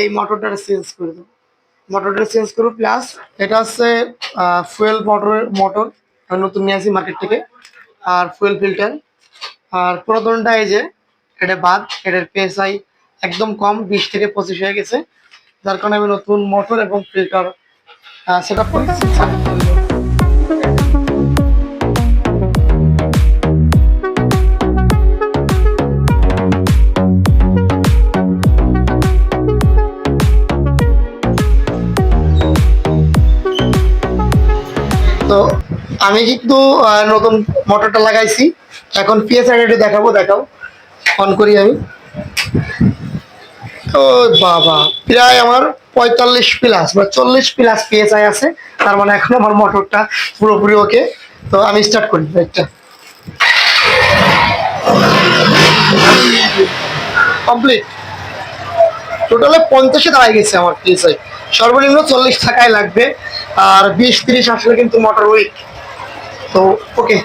এই মোটরটা চেঞ্জ করে দেবো। মোটরটা চেঞ্জ করব প্লাস এটা হচ্ছে ফুয়েল মোটরের মোটর আমি নতুন নিয়ে আসি মার্কেট থেকে, আর ফুয়েল ফিল্টার আর পুরাতনটা এই যে, এটা বাদ, এটার পেসাই একদম কম, বিশ থেকে পঁচিশ হয়ে গেছে। যার কারণে আমি নতুন মোটর এবং ফিল্টার সেট আপ করি তো আমি কিন্তু নতুন মোটরটা লাগাইছি। এখন পিএসআই দেখাবো, দেখাও। অন করি আমি। ও বাবা, প্রায় আমার পঁয়তাল্লিশ প্লাস বা চল্লিশ প্লাস পিএসআই আছে। তার মানে এখন আমার মোটরটা পুরোপুরি ওকে। তো আমি স্টার্ট করি একটা কমপ্লিট টোটালে পঞ্চাশে দাঁড়ায় গেছে আমার পিএসআই সর্বনিম্ন চল্লিশ টাকায় লাগবে। আর বিশ তিরিশ আসলে কিন্তু মোটর উইক তো ওকে